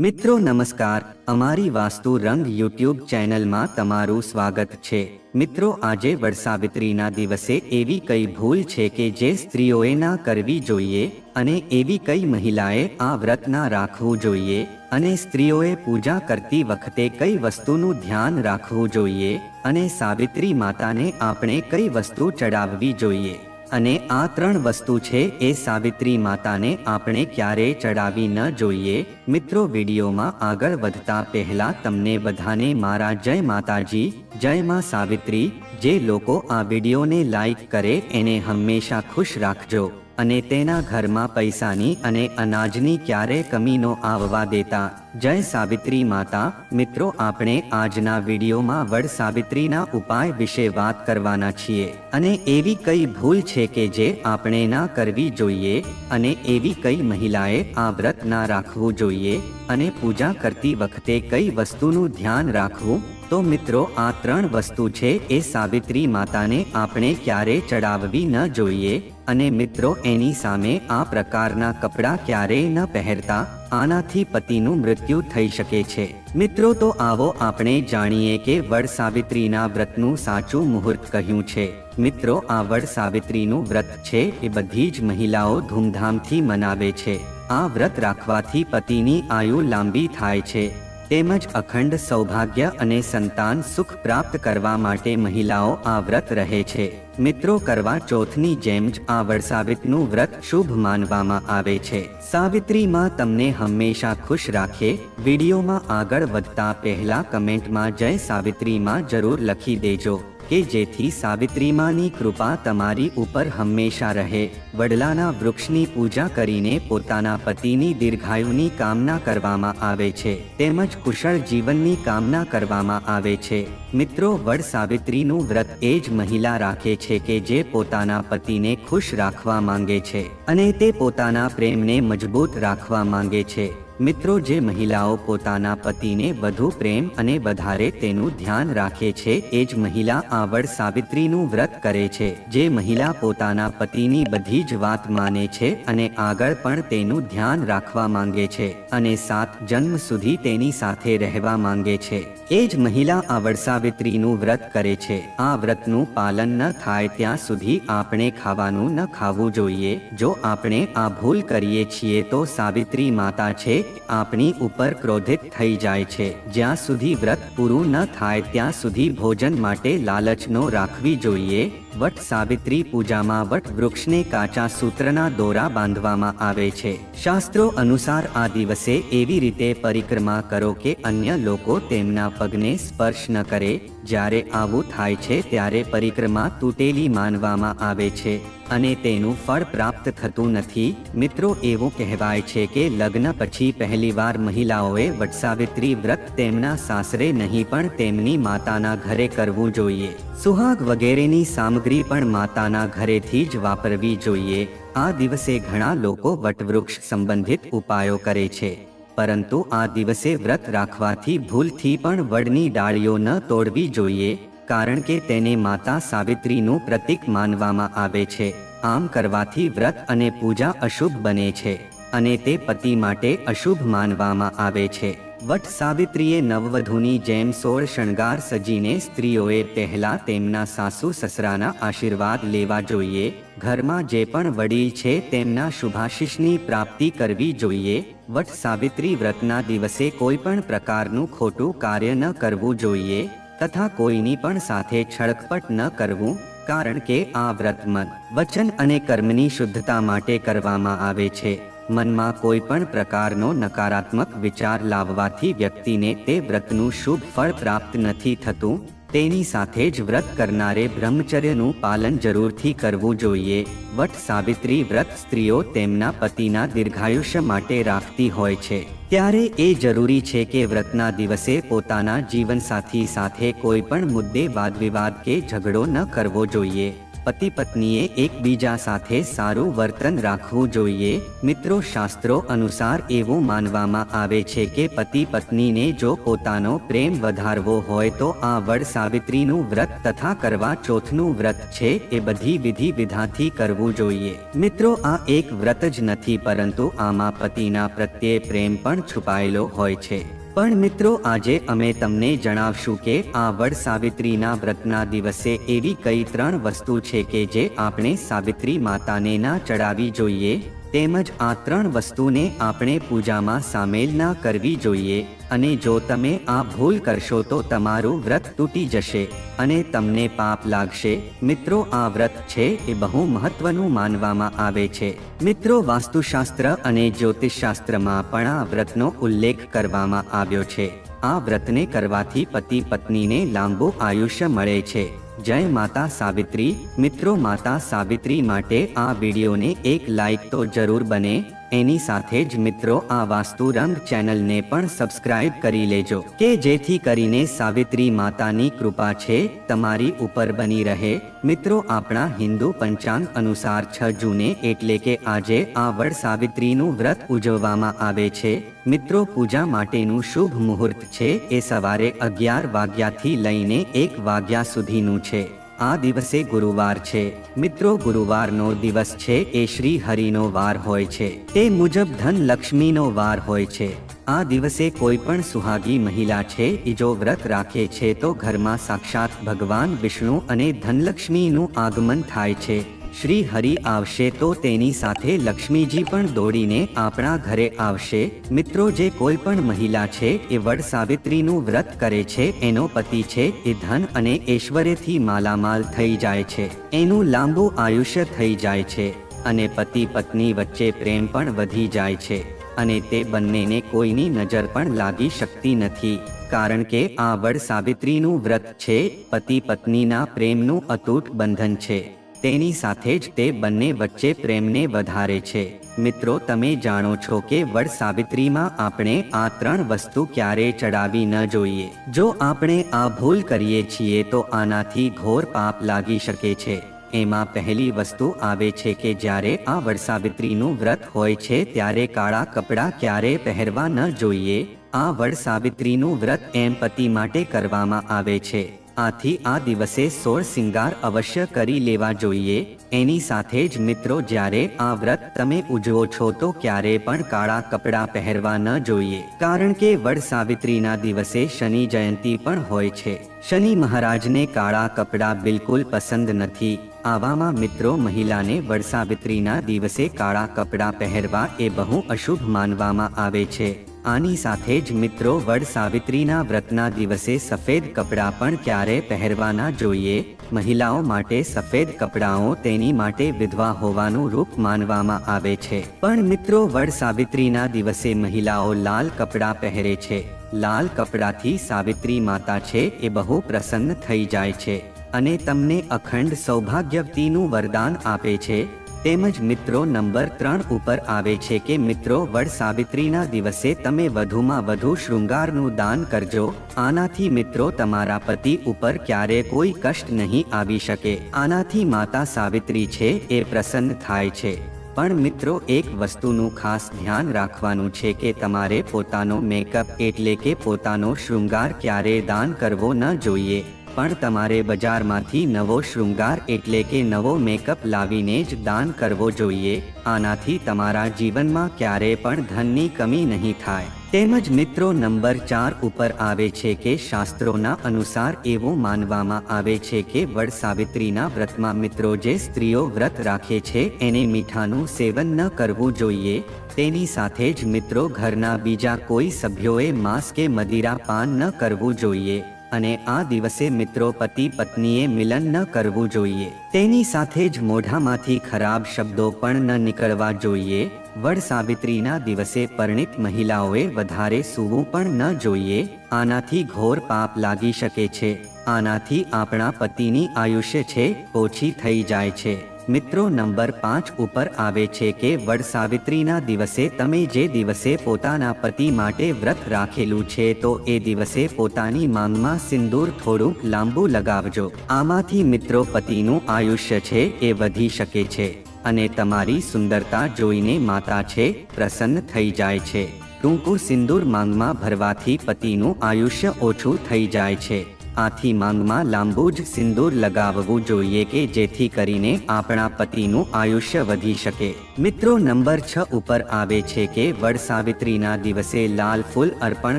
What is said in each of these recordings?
મિત્રો, નમસ્કાર. અમારી વાસ્તુ રંગ યુટ્યુબ ચેનલમાં તમારું સ્વાગત છે. મિત્રો, આજે વડસાવિત્રીના દિવસે એવી કઈ ભૂલ છે કે જે સ્ત્રીઓએ ના કરવી જોઈએ અને એવી કઈ મહિલાએ આ વ્રત ના રાખવું જોઈએ અને સ્ત્રીઓએ પૂજા કરતી વખતે કઈ વસ્તુનું ધ્યાન રાખવું જોઈએ અને સાવિત્રી માતાને આપણે કઈ વસ્તુ ચડાવવી જોઈએ? અને આ ત્રણ વસ્તુ છે એ સાવિત્રી માતાને આપણે ક્યારેય ચડાવી ન જોઈએ. મિત્રો, વિડીયોમાં આગળ વધતા પહેલા તમને બધાને મારા જય માતાજી, જય માં સાવિત્રી. જે લોકો આ વિડીયોને લાઈક કરે, એને હંમેશા ખુશ રાખજો. અને તેના ઘરમાં પૈસાની અને અનાજની ક્યારે કમી નો આવવા દેતા. જય સાવિત્રી માતા, મિત્રો આપણે આજના વિડીયોમાં વડ સાવિત્રીના ઉપાય વિશે વાત કરવાના છીએ. અને એવી કઈ ભૂલ છે કે જે આપણે ના કરવી જોઈએ અને એવી કઈ મહિલાએ આ વ્રત ના રાખવું જોઈએ અને પૂજા કરતી વખતે કઈ વસ્તુનું ધ્યાન રાખવું? તો મિત્રો, આ ત્રણ વસ્તુ છે એ સાવિત્રી માતાને આપણે ક્યારે ચડાવવી ન જોઈએ અને મિત્રો, એની સામે આ પ્રકારના કપડાં ક્યારેય ન પહેરતા આનાથી પતિનું મૃત્યુ થઈ શકે છે. મિત્રો, તો આવો આપણે જાણીએ કે વડ સાવિત્રીના વ્રતનું સાચું મુહૂર્ત કહ્યું છે. મિત્રો, આ વડ સાવિત્રીનું વ્રત છે એ બધી જ મહિલાઓ ધૂમધામથી મનાવે છે. આ વ્રત રાખવાથી પતિની આયુ લાંબી થાય છે. તેમજ અખંડ સૌભાગ્ય અને સંતાન સુખ પ્રાપ્ત કરવા માટે મહિલાઓ આ વ્રત રહે છે. મિત્રો કરવા ચોથની જેમ જ આ વડસાવિત્રનું વ્રત શુભ માનવામાં આવે છે. સાવિત્રીમાં તમને હંમેશા ખુશ રાખે, વિડીયોમાં આગળ વધતા પહેલા કમેન્ટમાં જય સાવિત્રીમાં જરૂર લખી દેજો. કે જેથી સાવિત્રીમાની કૃપા તમારી ઉપર હંમેશા રહે. વડલાના વૃક્ષની પૂજા કરીને પોતાના પતિની દીર્ઘાયુની કામના કરવામાં આવે છે. તેમજ કુશળ જીવનની કામના કરવામાં આવે છે. મિત્રો, વડ સાવિત્રીનું વ્રત એ જ મહિલા રાખે છે કે જે પોતાના પતિને ખુશ રાખવા માંગે છે અને તે પોતાના પ્રેમને મજબૂત રાખવા માંગે છે. મિત્રો, જે મહિલાઓ પોતાના પતિને વધુ પ્રેમ અને વધારે તેનું ધ્યાન રાખે છે, એ જ મહિલા આવડ સાવિત્રીનું વ્રત કરે છે. જે મહિલા પોતાના પતિની બધી જ વાત માને છે અને આગળ પણ તેનું ધ્યાન રાખવા માંગે છે અને સાત જન્મ સુધી તેની સાથે રહેવા માંગે છે. એ જ મહિલા આવડ સાવિત્રીનું વ્રત કરે છે. આ વ્રતનું પાલન ન થાય ત્યાં સુધી આપણે ખાવાનું ન ખાવું જોઈએ. જો આપણે આ ભૂલ કરીએ છીએ તો સાવિત્રી માતા છે આપણી ઉપર ક્રોધિત થઈ જાય છે. જ્યાં સુધી વ્રત પૂરું ન થાય, ત્યાં સુધી ભોજન માટે લાલચ નો રાખવી જોઈએ. વટ સાવિત્રી પૂજામાં વટ વૃક્ષને કાચા સૂત્રના દોરા બાંધવામાં આવે છે. શાસ્ત્રો અનુસાર આ દિવસે એવી રીતે પરિક્રમા કરો કે અન્ય લોકો તેમના પગને સ્પર્શ ન કરે. જ્યારે આવું થાય છે ત્યારે પરિક્રમા તૂટેલી માનવામાં આવે છે અને તેનું ફળ પ્રાપ્ત થતું નથી. મિત્રો, એવું કહેવાય છે કે લગ્ન પછી પહેલીવાર મહિલાઓએ વટસાવિત્રી વ્રત તેમના સાસરે નહીં પણ તેમની માતાના ઘરે કરવું જોઈએ. સુહાગ વગેરેની સામગ્રી પણ માતાના ઘરેથી જ વાપરવી જોઈએ. આ દિવસે ઘણા લોકો વટવૃક્ષ સંબંધિત ઉપાયો કરે છે. પરંતુ આ દિવસે વ્રત રાખવાથી ભૂલથી પણ વડની ડાળીઓ ન તોડવી જોઈએ, કારણ કે તેને માતા સાવિત્રીનું પ્રતીક માનવામાં આવે છે. આમ કરવાથી વ્રત અને પૂજા અશુભ બને છે અને તે પતિ માટે અશુભ માનવામાં આવે છે. વટ સાવિત્રીએ નવવધુની જેમ સોળ શણગાર સજીને સ્ત્રીઓએ પહેલા તેમના સાસુ સસરાના આશીર્વાદ લેવા જોઈએ. ઘરમાં જે પણ વડીલ છે તેમના શુભાશીષની પ્રાપ્તિ કરવી જોઈએ. વટ સાવિત્રી વ્રતના દિવસે કોઈ પણ પ્રકારનું ખોટું કાર્ય ન કરવું જોઈએ તથા કોઈની પણ સાથે છળકપટ ન કરવું કારણ કે આ વ્રત મન વચન અને કર્મની શુદ્ધતા માટે કરવામાં આવે છે. મનમાં કોઈ પણ પ્રકારનો નકારાત્મક વિચાર લાવવાથી વ્યક્તિને તે વ્રતનું શુભ ફળ પ્રાપ્ત નથી થતું, તેની સાથે જ વ્રત કરનારે બ્રહ્મચર્યનું પાલન જરૂરથી કરવું જોઈએ. વટ સાવિત્રી વ્રત સ્ત્રીઓ તેમના પતિના દીર્ઘાયુષ્ય માટે રાખતી હોય છે. ત્યારે એ જરૂરી છે કે વ્રતના દિવસે પોતાના જીવનસાથી સાથે કોઈ પણ મુદ્દે વાદવિવાદ કે ઝઘડો ન કરવો જોઈએ. પતિ પત્નીએ એકબીજા સાથે સારું વર્તન રાખવું જોઈએ. મિત્રો, શાસ્ત્રો અનુસાર એવું માનવામાં આવે છે કે પતિ પત્નીને જો પોતાનો પ્રેમ વધારવો હોય તો આ વડ સાવિત્રીનું વ્રત તથા કરવા ચોથનું વ્રત છે એ બધી વિધિ વિધાથી કરવું જોઈએ. મિત્રો, આ એક વ્રત જ નથી પરંતુ આમાં પતિના પ્રત્યે પ્રેમ પણ છુપાયેલો હોય છે. પણ મિત્રો, આજે અમે તમને જણાવશું કે આ વડ સાવિત્રીના વ્રતના દિવસે એવી કઈ ત્રણ વસ્તુ છે કે જે આપણે સાવિત્રી માતાને ના ચડાવી જોઈએ? તેમજ આ ત્રણ વસ્તુને આપણે પૂજામાં સામેલ ના કરવી જોઈએ. અને જો તમે આ ભૂલ કરશો તો તમારું વ્રત તૂટી જશે અને તમને પાપ લાગશે. મિત્રો, આ વ્રત છે એ બહુ મહત્વનું માનવામાં આવે છે. મિત્રો, વાસ્તુશાસ્ત્ર અને જ્યોતિષશાસ્ત્રમાં પણ આ વ્રતનો ઉલ્લેખ કરવામાં આવ્યો છે. આ વ્રતને કરવાથી પતિ પત્નીને લાંબુ આયુષ્ય મળે છે. જય માતા સાવિત્રી. મિત્રો માતા સાવિત્રી માટે આ વિડીયોને એક લાઈક તો જરૂર બને. એની સાથે જ મિત્રો, આ વાસ્તુ રંગ ચેનલને પણ સબસ્ક્રાઇબ કરી લેજો, કે જેથી કરીને સાવિત્રી માતાની કૃપા છે, તમારી ઉપર બની રહે. મિત્રો, આપણા હિન્દુ પંચાંગ અનુસાર છ જૂને એટલે કે આજે આ વડ સાવિત્રીનું વ્રત ઉજવવામાં આવે છે. મિત્રો, પૂજા માટેનું શુભ મુહૂર્ત છે, એ સવારે અગિયાર વાગ્યાથી લઈને એક વાગ્યા સુધીનું છે. આ દિવસે ગુરુવાર છે. મિત્રો, ગુરુવારનો દિવસ છે એ શ્રી હરિનો વાર હોય છે. તે મુજબ ધન લક્ષ્મીનો વાર હોય છે. આ દિવસે કોઈ પણ સુહાગી મહિલા છે એ જો વ્રત રાખે છે તો ઘરમાં સાક્ષાત ભગવાન, વિષ્ણુ અને ધનલક્ષ્મીનું આગમન થાય છે. શ્રી હરિ આવશે તો તેની સાથે લક્ષ્મીજી પણ દોડીને આપણા ઘરે આવશે. મિત્રો, જે કોઈ પણ મહિલા છે, એ વડ સાવિત્રીનું વ્રત કરે છે, એનો પતિ છે, એ ધન અને ઐશ્વર્યથી માલામાલ થઈ જાય છે. એનું લાંબુ આયુષ્ય થઈ જાય છે અને પતિ પત્ની વચ્ચે પ્રેમ પણ વધી જાય છે અને તે બંનેને કોઈની નજર પણ લાગી શકતી નથી. કારણ કે આ વડ સાવિત્રીનું વ્રત છે, પતિ પત્નીના પ્રેમનું અતૂટ બંધન છે. તેની સાથે જ તે બંને વચ્ચે પ્રેમને વધારે છે. મિત્રો, તમે જાણો છો કે વડ સાવિત્રીમાં આપણે આ ત્રણ વસ્તુ ક્યારે ચડાવી ન જોઈએ. જો આપણે આ ભૂલ કરીએ છીએ તો આનાથી ઘોર પાપ લાગી શકે છે. એમાં પહેલી વસ્તુ આવે છે કે જ્યારે આ વડ સાવિત્રીનું વ્રત હોય છે ત્યારે કાળા કપડાં ક્યારે પહેરવા ન જોઈએ. આ વડ સાવિત્રીનું વ્રત એમ પતિ માટે કરવામાં આવે છે. આથી આ દિવસે સોળ સિંગાર અવશ્ય કરી લેવા જોઈએ. એની સાથે જ મિત્રો જ્યારે આ વ્રત તમે ઉજવો છો તો ક્યારે પણ કાળા કપડાં પહેરવા ન જોઈએ. કારણ કે વડ સાવિત્રીના દિવસે શનિ જયંતી પણ હોય છે. શનિ મહારાજને કાળા કપડાં બિલકુલ પસંદ નથી. આવામાં મિત્રો મહિલાને વડસાવિત્રીના દિવસે કાળા કપડાં પહેરવા એ બહુ અશુભ માનવામાં આવે છે. આની સાથે જ મિત્રો વડ સાવિત્રીના વ્રતના દિવસે સફેદ કપડાં પણ ક્યારે પહેરવાના જોઈએ? મહિલાઓ માટે સફેદ કપડાઓ તેની માટે વિધવા હોવાનું રૂપ માનવામાં આવે છે. પણ મિત્રો, વડ સાવિત્રીના દિવસે મહિલાઓ લાલ કપડાં પહેરે છે. લાલ કપડાથી સાવિત્રી માતા છે એ બહુ પ્રસન્ન થઈ જાય છે અને તમને અખંડ સૌભાગ્યવતીનું વરદાન આપે છે. તેમજ મિત્રો નંબર ત્રણ ઉપર આવે છે કે, મિત્રો, વડ સાવિત્રીના દિવસે તમે વધુમાં વધુ શૃંગારનું દાન કરજો. આનાથી મિત્રો તમારા પતિ ઉપર ક્યારે કોઈ કષ્ટ નહીં આવી શકે. આનાથી માતા સાવિત્રી છે એ પ્રસન્ન થાય છે. પણ મિત્રો, એક વસ્તુનું ખાસ ધ્યાન રાખવાનું છે કે, તમારે પોતાનો મેકઅપ એટલે કે પોતાનો શૃંગાર ક્યારે દાન કરવો ન જોઈએ. પણ તમારે બજારમાંથી નવો શૃંગાર એટલે કે નવો મેકઅપ લાવીને જ દાન કરવો જોઈએ. આનાથી તમારા જીવનમાં ક્યારે પણ ધનની કમી નહીં થાય. તેમજ મિત્રો, નંબર ચાર ઉપર આવે છે કે શાસ્ત્રોના અનુસાર એવું માનવામાં આવે છે કે વડ સાવિત્રીના વ્રતમાં મિત્રો જે સ્ત્રીઓ વ્રત રાખે છે, એને મીઠાનું સેવન ન કરવું જોઈએ. તેની સાથે જ મિત્રો, ઘરના બીજા કોઈ સભ્યોએ માંસ કે મદિરા પાન ન કરવું જોઈએ. અને આ દિવસે મિત્રો પતિ પત્નીએ મિલન ન કરવું જોઈએ. તેની સાથે જ મોઢામાંથી ખરાબ શબ્દો પણ ન નીકળવા જોઈએ. વડ સાવિત્રીના દિવસે પરિણિત મહિલાઓએ વધારે સૂવું પણ ન જોઈએ. આનાથી ઘોર પાપ લાગી શકે છે. આનાથી આપણા પતિની આયુષ્ય છે, ઓછી થઈ જાય છે. મિત્રો, નંબર પાંચ ઉપર આવે છે કે વડ સાવિત્રીના દિવસે તમે જે દિવસે પોતાના પતિ માટે વ્રત રાખેલું છે, તો એ દિવસે પોતાની માંગમાં સિંદૂર થોડુંક લાંબુ લગાવજો. આમાંથી મિત્રો, પતિનું આયુષ્ય છે એ વધી શકે છે અને તમારી સુંદરતા જોઈને માતા છે, પ્રસન્ન થઈ જાય છે. ટૂંકું સિંદૂર માંગમાં ભરવાથી પતિનું આયુષ્ય ઓછું થઈ જાય છે. આથી માંગમાં લાંબુ જ સિંદૂર લગાવવું જોઈએ કે જેથી કરીને આપણા પતિનું આયુષ્ય વધી શકે. મિત્રો, નંબર છ ઉપર આવે છે કે વડ સાવિત્રીના દિવસે લાલ ફૂલ અર્પણ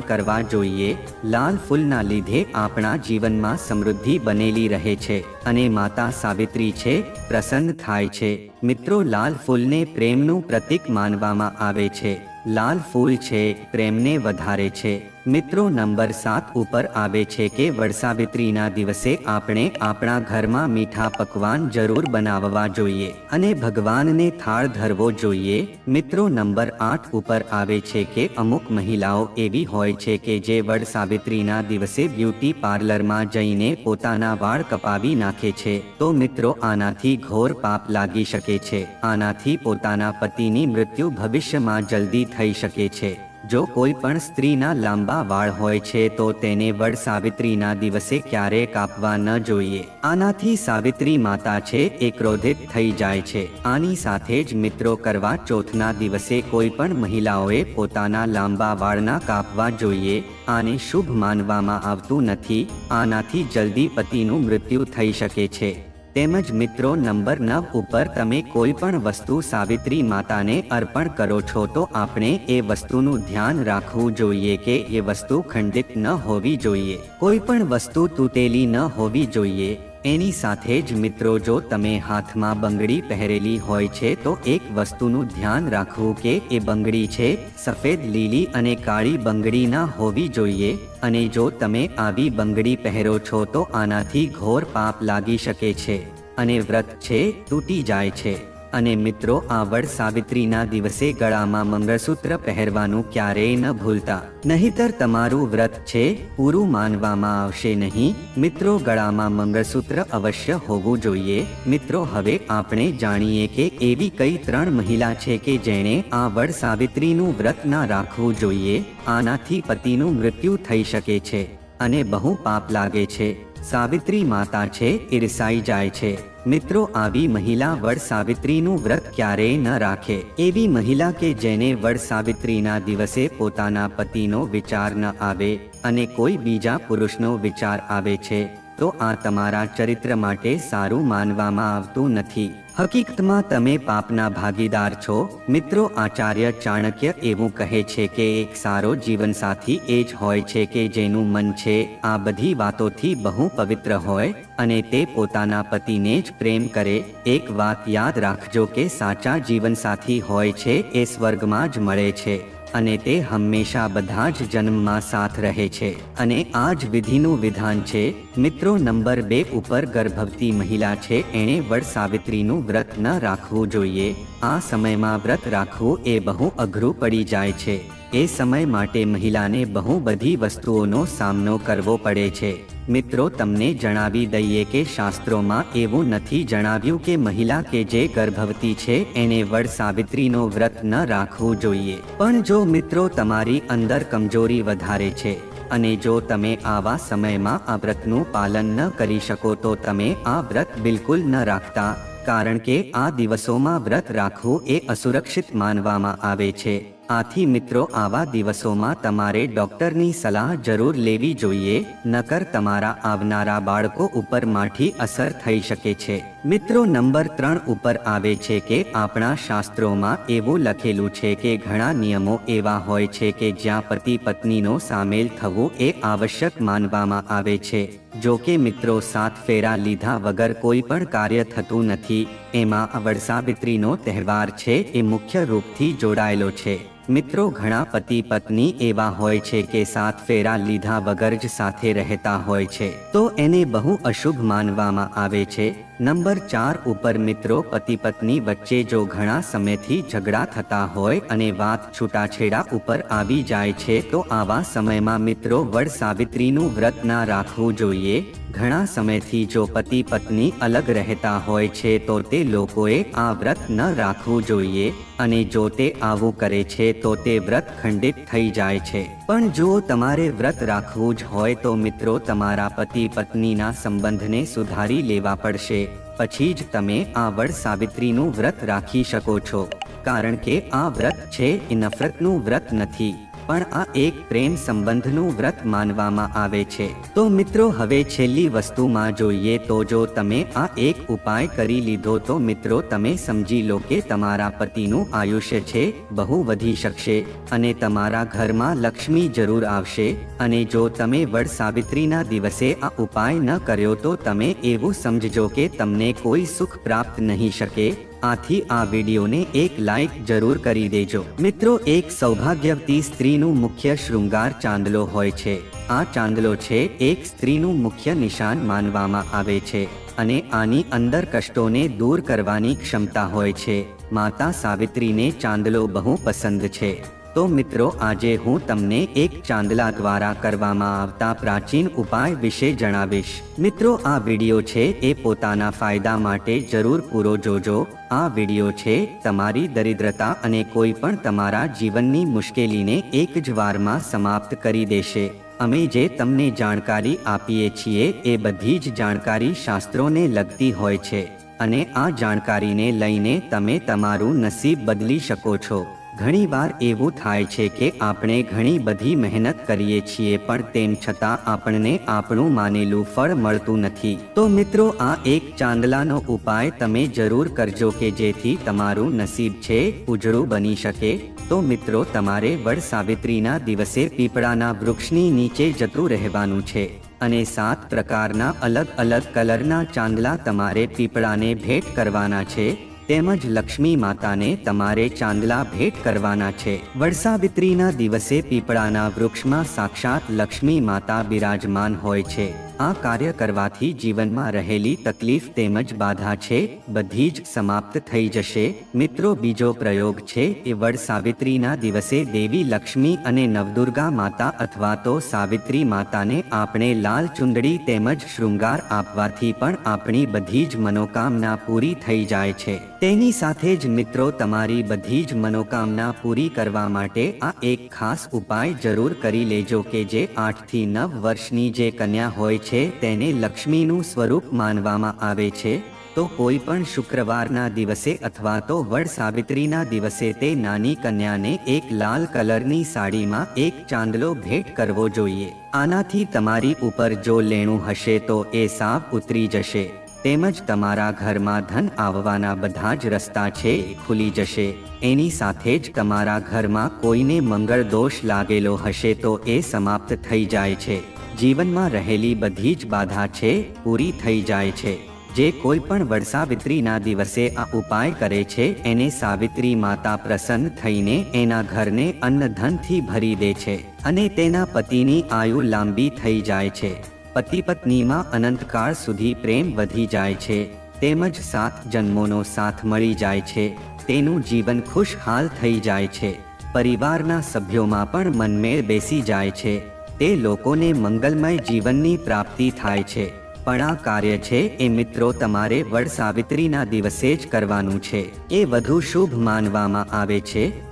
કરવા જોઈએ. લાલ ફૂલના લીધે આપણા જીવનમાં સમૃદ્ધિ બનેલી રહે છે અને માતા સાવિત્રી છે, પ્રસન્ન થાય છે. મિત્રો, લાલ ફૂલને પ્રેમનું પ્રતીક માનવામાં આવે છે. લાલ ફૂલ છે, પ્રેમને વધારે છે. મિત્રો, નંબર સાત ઉપર આવે છે કે વડસાવિત્રીના દિવસે આપણે આપણા ઘરમાં મીઠા પકવાન જરૂર બનાવવા જોઈએ અને ભગવાનને થાળ ધરવો જોઈએ. મિત્રો, નંબર આઠ ઉપર આવે છે કે અમુક મહિલાઓ એવી હોય છે કે જે વડસાવિત્રીના દિવસે બ્યુટી પાર્લરમાં જઈને પોતાના વાળ કપાવી નાખે છે. તો મિત્રો, આનાથી ઘોર પાપ લાગી શકે છે. આનાથી પોતાના પતિની મૃત્યુ ભવિષ્યમાં જલ્દી થઈ શકે છે. જો કોઈ પણ સ્ત્રીના લાંબા વાળ હોય છે તો તેને વડ સાવિત્રીના દિવસે ક્યારે કાપવા ન જોઈએ. આનાથી સાવિત્રી માતા છે એ ક્રોધિત થઈ જાય છે. આની સાથે જ મિત્રો કરવા ચોથના દિવસે કોઈ પણ મહિલાઓએ પોતાના લાંબા વાળના કાપવા જોઈએ. આને શુભ માનવામાં આવતું નથી. આનાથી જલ્દી પતિનું મૃત્યુ થઈ શકે છે. તેમજ મિત્રો, નંબર નવ ઉપર તમે કોઈ પણ વસ્તુ સાવિત્રી માતાને અર્પણ કરો છો, તો આપણે એ વસ્તુનું ધ્યાન રાખવું જોઈએ કે એ વસ્તુ ખંડિત ન હોવી જોઈએ. કોઈ પણ વસ્તુ તૂટેલી ન હોવી જોઈએ. એની સાથે જ મિત્રો, જો તમે હાથમાં બંગડી પહેરેલી હોય છે, તો એક વસ્તુનું ધ્યાન રાખવું કે એ બંગડી છે, સફેદ, લીલી અને કાળી બંગડી ના હોવી જોઈએ. અને જો તમે આવી બંગડી પહેરો છો, તો આનાથી ઘોર પાપ લાગી શકે છે અને વ્રત છે, તૂટી જાય છે. અને મિત્રો, આ વડ સાવિત્રીના દિવસે ગળામાં મંગળસૂત્ર પહેરવાનું ક્યારેય ન ભૂલતા. નહીતર તમારું વ્રત છે, પૂરું માનવામાં આવશે નહીં. મિત્રો, ગળામાં મંગળસૂત્ર અવશ્ય હોવું જોઈએ. મિત્રો, હવે આપણે જાણીએ કે એવી કઈ ત્રણ મહિલા છે કે જેણે આ વડ સાવિત્રીનું વ્રત ના રાખવું જોઈએ? આનાથી પતિનું મૃત્યુ થઈ શકે છે અને બહુ પાપ લાગે છે. સાવિત્રી માતા છે ઈર્ષાઈ જાય છે. મિત્રો, આવી મહિલા વડ સાવિત્રીનું વ્રત ક્યારેય ન રાખે. એવી મહિલા કે જેને વડ સાવિત્રીના દિવસે પોતાના પતિનો વિચાર ન આવે અને કોઈ બીજા પુરુષનો વિચાર આવે છે, તો આ તમારા ચરિત્ર માટે સારું માનવામાં આવતું નથી. હકીકતમાં તમે પાપના ભાગીદાર છો. મિત્રો, આચાર્ય ચાણક્ય એવું કહે છે કે, એક સારો જીવનસાથી એ જ હોય છે કે જેનું મન છે. આ બધી વાતોથી બહુ પવિત્ર હોય અને તે પોતાના પતિને જ પ્રેમ કરે. એક વાત યાદ રાખજો કે સાચા જીવનસાથી હોય છે એ સ્વર્ગમાં જ મળે છે. અને તે હંમેશા બધા જ જન્મમાં સાથ રહે છે. અને આ જ વિધિનું વિધાન છે, મિત્રો નંબર બે ઉપર ગર્ભવતી મહિલા છે, એણે વડ સાવિત્રીનું વ્રત ન રાખવું જોઈએ. આ સમયમાં વ્રત રાખવું એ બહુ અઘરું પડી જાય છે. એ સમય માટે મહિલાને બહુ બધી વસ્તુઓનો સામનો કરવો પડે છે. મિત્રો, તમને જણાવી દઈએ કે શાસ્ત્રોમાં એવું નથી જણાવ્યું કે મહિલા કે જે ગર્ભવતી છે, એને વડ સાવિત્રીનો વ્રત ન રાખવું જોઈએ. પણ જો મિત્રો, તમારી અંદર કમજોરી વધારે છે અને જો તમે આવા સમયમાં આ વ્રતનું પાલન ન કરી શકો, તો તમે આ વ્રત બિલકુલ ન રાખતા, કારણ કે આ દિવસોમાં વ્રત રાખવું એ અસુરક્ષિત માનવામાં આવે છે. આથી મિત્રો, આવા દિવસોમાં તમારે ડોક્ટરની સલાહ જરૂર લેવી જોઈએ, નકર તમારા આવનારા બાળકો ઉપર માઠી અસર થઈ શકે છે. મિત્રો, નંબર ત્રણ ઉપર આવે છે કે આપણા શાસ્ત્રોમાં એવું લખેલું છે કે ઘણા નિયમો એવા હોય છે કે જ્યાં પતિ પત્નીનો સામેલ થવું એ આવશ્યક માનવામાં આવે છે. જો કે મિત્રો, સાત ફેરા લીધા વગર કોઈ પણ કાર્ય થતું નથી. એમાં વડસાવિત્રીનો તહેવાર છે એ મુખ્ય રૂપથી જોડાયેલો છે. મિત્રો, ઘણા પતિ પત્ની એવા હોય છે કે સાત ફેરા લીધા વગર જ સાથે રહેતા હોય છે. તો એને બહુ અશુભ માનવામાં આવે છે. નંબર ચાર ઉપર મિત્રો પતિ પત્ની વચ્ચે જો ઘણા સમયથી ઝઘડા થતા હોય અને વાત છૂટાછેડા ઉપર આવી જાય છે, તો આવા સમયમાં મિત્રો વડ સાવિત્રીનું વ્રત ના રાખવું જોઈએ. ઘણા સમયથી જો પતિ પત્ની અલગ રહેતા હોય છે, તો તે લોકોએ આ વ્રત ન રાખવું જોઈએ અને જો તે આવું કરે છે, તો તે વ્રત ખંડિત થઈ જાય છે. પણ જો તમારે વ્રત રાખવું જ હોય, તો મિત્રો તમારા પતિ પત્નીના સંબંધને સુધારી લેવા પડશે. પછી જ તમે આ વડ સાવિત્રીનું વ્રત રાખી શકો છો. કારણ કે આ વ્રત છે એ નફરતનું વ્રત નથી. પણ આ એક પ્રેમ સંબંધનું વ્રત માનવામાં આવે છે. તો મિત્રો, હવે છેલ્લી વસ્તુમાં જોઈએ તો જો તમે આ એક ઉપાય કરી લીધો તો મિત્રો, તમે સમજી લો કે તમારા પતિનું આયુષ્ય છે, બહુ વધી શકશે અને તમારા ઘરમાં લક્ષ્મી જરૂર આવશે અને જો તમે વડ સાવિત્રીના દિવસે આ ઉપાય ન કર્યો તો તમે એવું સમજજો કે તમને કોઈ સુખ પ્રાપ્ત નહીં શકે આથી આ વિડીયોને એક લાઈક જરૂર કરી દેજો. મિત્રો, એક સૌભાગ્યવતી સ્ત્રીનું મુખ્ય શૃંગાર ચાંદલો હોય છે. આ ચાંદલો છે એક સ્ત્રીનું મુખ્ય નિશાન માનવામાં આવે છે અને આની અંદર કષ્ટોને દૂર કરવાની ક્ષમતા હોય છે. માતા સાવિત્રીને ચાંદલો બહુ પસંદ છે. તો મિત્રો, આજે હું તમને એક ચાંદલા દ્વારા કરવામાં આવતા પ્રાચીન ઉપાય વિશે જણાવીશ. મિત્રો, આ વિડિયો છે એ પોતાના ફાયદા માટે જરૂર પૂરો જોજો. આ વીડિયો છે તમારી દરિદ્રતા અને કોઈ પણ તમારા જીવનની મુશ્કેલીને એક જ વારમાં સમાપ્ત કરી દેશે. અમે જે તમને જાણકારી આપીએ છીએ એ બધી જ જાણકારી શાસ્ત્રોને લગતી હોય છે. અને આ જાણકારીને લઈને તમે તમારું નસીબ બદલી શકો છો. ઘણીવાર એવું થાય છે કે આપણે ઘણી બધી મહેનત કરીએ છીએ પણ તેમ છતાં આપણને આપણું માનેલું ફળ મળતું નથી. તો મિત્રો, આ એક ચાંદલાનો ઉપાય તમે જરૂર કરજો કે જેથી તમારું નસીબ છે, ઉજળું બની શકે. તો મિત્રો, તમારે વડ સાવિત્રીના દિવસે પીપળાના વૃક્ષની નીચે જતું રહેવાનું છે અને સાત પ્રકારના અલગ અલગ કલરના ચાંદલા તમારે પીપળાને ભેટ કરવાના છે. તેમજ લક્ષ્મી માતાને તમારે ચાંદલા ભેટ કરવાના છે. વડસાવિત્રીના દિવસે પીપળાના વૃક્ષમાં સાક્ષાત લક્ષ્મી માતા બિરાજમાન હોય છે. આ કાર્ય કરવાથી જીવનમાં રહેલી તકલીફ તેમજ બાધા છે, બધી જ સમાપ્ત થઈ જશે. મિત્રો, બીજો પ્રયોગ છે એ વડ સાવિત્રીના દિવસે દેવી લક્ષ્મી અને નવદુર્ગા માતા અથવા તો સાવિત્રી માતાને આપણે લાલ ચુંદડી તેમજ શૃંગાર આપવાથી પણ આપણી બધી જ મનોકામના પૂરી થઈ જાય છે. તેની સાથે જ મિત્રો તમારી બધી જ મનોકામના પૂરી કરવા માટે આ એક ખાસ ઉપાય જરૂર કરી લેજો કે જે આઠથી નવ વર્ષની જે કન્યા હોય છે તેને લક્ષ્મીનું સ્વરૂપ માનવામાં આવે છે. તો કોઈ પણ શુક્રવારના દિવસે અથવા તો વડ સાવિત્રીના દિવસે તે નાની કન્યાને એક લાલ કલરની સાડીમાં એક ચાંદલો ભેટ કરવો જોઈએ. આનાથી તમારી ઉપર જો લેણું હશે તો એ સાપ ઉતરી જશે. તેમજ તમારા ઘરમાં ધન આવવાના બધા જ રસ્તા છે, ખુલી જશે. એની સાથે જ તમારા ઘરમાં કોઈને મંગળ દોષ લાગેલો હશે તો એ સમાપ્ત થઈ જાય છે. જીવનમાં રહેલી બધી જ બાધા છે, પૂરી થઈ જાય છે. જે કોઈ પણ વડસાવિત્રીના દિવસે આ ઉપાય કરે છે, એને સાવિત્રી માતા પ્રસન્ન થઈને એના ઘરને અન્ન ધનથી ભરી દે છે અને તેના પતિની આયુ લાંબી થઈ જાય છે. પતિ પત્નીમાં અનંતકાળ સુધી પ્રેમ વધી જાય છે, તેમજ સાત જન્મોનો સાથ મળી જાય છે, તેનું જીવન ખુશહાલ થઈ જાય છે, પરિવારના સભ્યોમાં પણ મનમેળ બેસી જાય છે, તે લોકોને મંગલમય જીવનની પ્રાપ્તિ થાય છે, પણ આ કાર્ય છે એ મિત્રો તમારે વડ સાવિત્રીના દિવસે જ કરવાનું છે, એ વધુ શુભ માનવામાં આવે છે